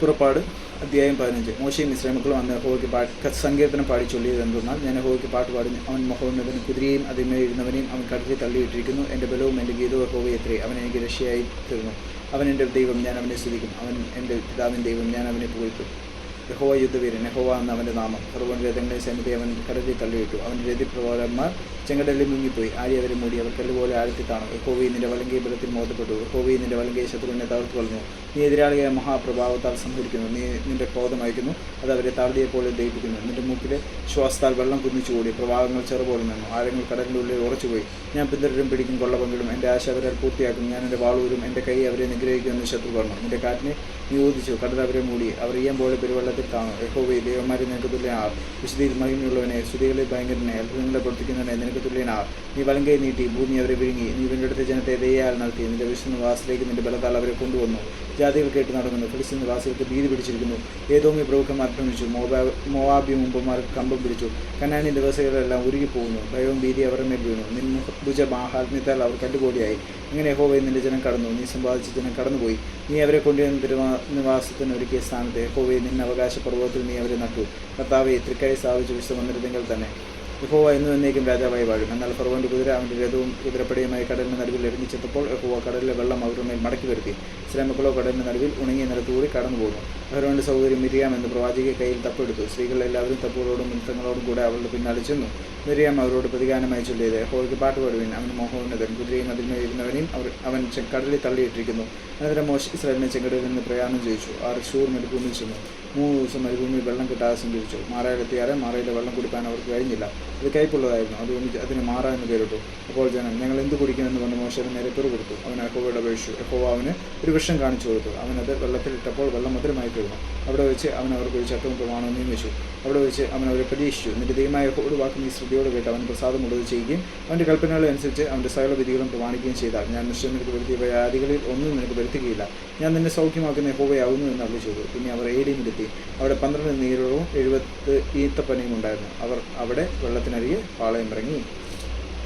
പുറപ്പാട് അധ്യായം പതിനഞ്ച്. മോശയും ഇസ്രാമക്കളും അന്ന് ഹോയ്ക്ക് പാട്ട് സങ്കീർത്തനം പാടി ചൊല്ലിയത് എന്തെന്നാൽ ഞാൻ ഹോയ്ക്ക് പാട്ട് പാടി അവൻ മഹോന്നതനും കുതിരയും അതിന്മേൽ ഇരുന്നവനെയും അവൻ കടലിൽ തള്ളിയിട്ടിരിക്കുന്നു. എന്റെ ബലവും എന്റെ ഗീതവും ഹോവ എത്രേ? അവൻ എനിക്ക് രക്ഷയായി തീർന്നു. അവൻ എന്റെ ദൈവം ഞാൻ അവനെ സ്തുതിക്കും. അവൻ എന്റെ പിതാവിൻ ദൈവം ഞാൻ അവനെ പുകഴ്ത്തും. യഹോവ യുദ്ധവീരൻ യഹോവ എന്ന അവന്റെ നാമം. ഹർവൻ രഥങ്ങളെ സന്നിധി അവൻ കടലിൽ തള്ളിയിട്ടു. അവന്റെ രതിപ്രവാരന്മാർ ചെങ്കടലിൽ മുങ്ങിപ്പോയി. ആരി അവരെ മൂടി അവർ കല്ലുപോലെ ആഴത്തിൽ കാണും യഹോവി നിന്റെ വലങ്കയെ ബലത്തിൽ മോദപ്പെട്ടു യഹോവി നിന്റെ വലങ്കയെ ശത്രുവിനെ തകർത്തു കളഞ്ഞു. നീ എതിരാളിയെ മഹാപ്രഭാവത്താൽ സംഹരിക്കുന്നു. നീ നിന്റെ ക്രോധം അയക്കുന്നു. അത് അവരെ താഴ്തിയെപ്പോലെ ദയിപ്പിക്കുന്നു നിന്റെ മൂക്കിലെ ശ്വാസത്താൽ വെള്ളം കുന്നിച്ചുകൂടി. പ്രഭാവങ്ങൾ ചെറുപോലെ നിന്നു. ആഴങ്ങൾ കടലിന്റെ ഉള്ളിൽ ഉറച്ചുപോയി. ഞാൻ പിന്തുടരും പിടിക്കും കൊള്ള പങ്കിടും. എന്റെ ആശ അവരാൽ പൂർത്തിയാക്കും. ഞാൻ എന്റെ വാളൂരും എന്റെ കൈ അവരെ നിഗ്രഹിക്കുമെന്ന് ശത്രു പറഞ്ഞു. നിന്റെ കാറ്റിനെ നിയോജിച്ചു കടൽ അവരെ മൂടി. അവർ പോലെ പെരുവെള്ളത്തിൽ കാണും യഹോവേ ദൈവന്മാരെ നിനക്ക് തുല്യനാർ. വിശുദ്ധിയിൽ മഹിമയുള്ളവനെ സ്തുതികളിൽ ഭയങ്കരനെ അത്ഭുതങ്ങളെ പ്രവർത്തിക്കുന്നവനെ നിനക്ക് തുല്യനാർ. നീ വലങ്കൈ നീട്ടി ഭൂമി അവരെ വിഴുങ്ങി. നീ വീണ്ടെടുത്ത ജനത്തെ ദയാൽ നടത്തി. നിന്റെ വിഷ്ണു വാസിലേക്ക് നിന്റെ ബലത്താൽ അവരെ കൊണ്ടുവന്നു. ജാതികൾ കേട്ട് നടക്കുന്നു. ഫിലിസ്തീൻ നിവാസികൾക്ക് ഭീതി പിടിച്ചിരിക്കുന്നു. ഏതോമി പ്രഭുക്കന്മാർ ആക്രമിച്ചു മോബാ മോവാബി മുമ്പന്മാർ കമ്പം പിടിച്ചു. കനാനി നിവാസികളെല്ലാം ഉരുകിപ്പോകുന്നു. ഭയവും ഭീതി അവരുടെ മേൽ വീണു. നിൻ ഭുജ മഹാത്മ്യത്താൽ അവർ കണ്ടുപോടിയായി ഇങ്ങനെ യഹോവയെ നിന്റെ ജനം കടന്നു. നീ സമ്പാദിച്ച ജനം കടന്നുപോയി. നീ അവരെ കൊണ്ടുവന്ന തിരുവാ നിവാസത്തിന് ഒരുക്കിയ സ്ഥാനത്ത് യഹോവയെ നിന്നെ അവകാശ പർവതത്തിൽ നീ അവരെ നട്ടു. കർത്താവെ തൃക്കൈ സ്ഥാപിച്ച വിശ്വമന്ദിരത്തിങ്കൽ തന്നെ. യഹോവ എന്നു എന്നേക്കും രാജാവായി വാഴും. എന്നാൽ ഫറവോന്റെ കുതിര അവന്റെ രഥവും കുതിരപ്പടിയുമായി കടലിന് നടുവിൽ ഇറങ്ങിച്ചെത്തപ്പോൾ യഹോവ കടലിലെ വെള്ളം അവരുടെ മേൽ മടക്കി വരുത്തി. ശ്രമക്കളോ കടലിന് നടുവിൽ ഉണങ്ങിയ നിലത്തുകൂടി കടന്നു പോകുന്നു ഫറവോന്റെ സൗകര്യം മിരിയാമെന്ന് എന്ന് പ്രവാചക കയ്യിൽ തപ്പെടുത്തു. സ്ത്രീകൾ എല്ലാവരും തപ്പുകളോടും നൃത്തങ്ങളോടും കൂടെ അവളുടെ പിന്നാലെ ചെന്നു. മിരിയാം അവരോട് പ്രതികാരമായി ചൊല്ലിയത് ഹോയ്ക്ക് പാട്ട് പാടുവിൻ. അവൻ മോഹോന്നതൻ കുതിരയും അതിന്മേൽ ഇരുന്നവനെയും അവർ അവൻ കടലിൽ തള്ളിയിട്ടിരിക്കുന്നു. അനന്തരം മോശ ഇസ്രായേലിനെ ചെങ്കടലിൽ നിന്ന് പ്രയാണം ചെയ്യിച്ചു. ആറ് ഷൂർ മരുഭൂമിയിൽ ചെന്നു. മൂന്ന് ദിവസം മരുഭൂമിയിൽ വെള്ളം കിട്ടാതെ സഞ്ചരിച്ചു. മാറയിലെത്തിയാറെ മാറയിലെ വെള്ളം കുടിക്കാൻ അവർക്ക് കഴിഞ്ഞില്ല. അത് കൈപ്പുള്ളതായിരുന്നു അതുകൊണ്ട് അതിന് മാറ എന്ന് പേരിട്ടു. അപ്പോൾ ജനം ഞങ്ങൾ എന്ത് കുടിക്കുമെന്ന് പറഞ്ഞ് മോശം നേരെ പിറു കൊടുത്തു അവൻ യഹോവയുടെ അപേക്ഷിച്ചു. യഹോവ അവന് ഒരു വൃക്ഷം കാണിച്ചു കൊടുത്തു. അവനത് വെള്ളത്തിലിട്ടപ്പോൾ വെള്ളം മധുരമായി തീർന്നു അവിടെ വെച്ച് അവൻ അവർക്ക് ഒരു ചട്ടവും പ്രമാണവും നിയമിച്ചു. അവിടെ വെച്ച് അവൻ അവരെ പരീക്ഷിച്ചു നിന്റെ ദൈവമായ ഒരു വാക്ക് നീ ശ്രദ്ധയോട് കേട്ട് അവൻ പ്രസാദമുള്ളത് ചെയ്യുകയും അവന്റെ കൽപ്പനകളെ അനുസരിച്ച് അവന്റെ സകല വിധികളും പ്രമാണിക്കുകയും ചെയ്താൽ. ഞാൻ നിശ്ചയം നിനക്ക് വരുത്തിയ വ്യാധികളിൽ ഒന്നും നിനക്ക് വരുത്തുകയില്ല. ഞാൻ നിന്നെ സൗഖ്യമാക്കുന്ന ഹോവയാകുന്നു എന്ന് അവർ ചെയ്തു. പിന്നെ അവർ ഏടിയുമെടുത്തി അവിടെ പന്ത്രണ്ട് നീരവും എഴുപത്ത് ഈത്തപ്പനയും ഉണ്ടായിരുന്നു. അവർ അവിടെ വെള്ളത്തിനരികെ പാളയം ഇറങ്ങി.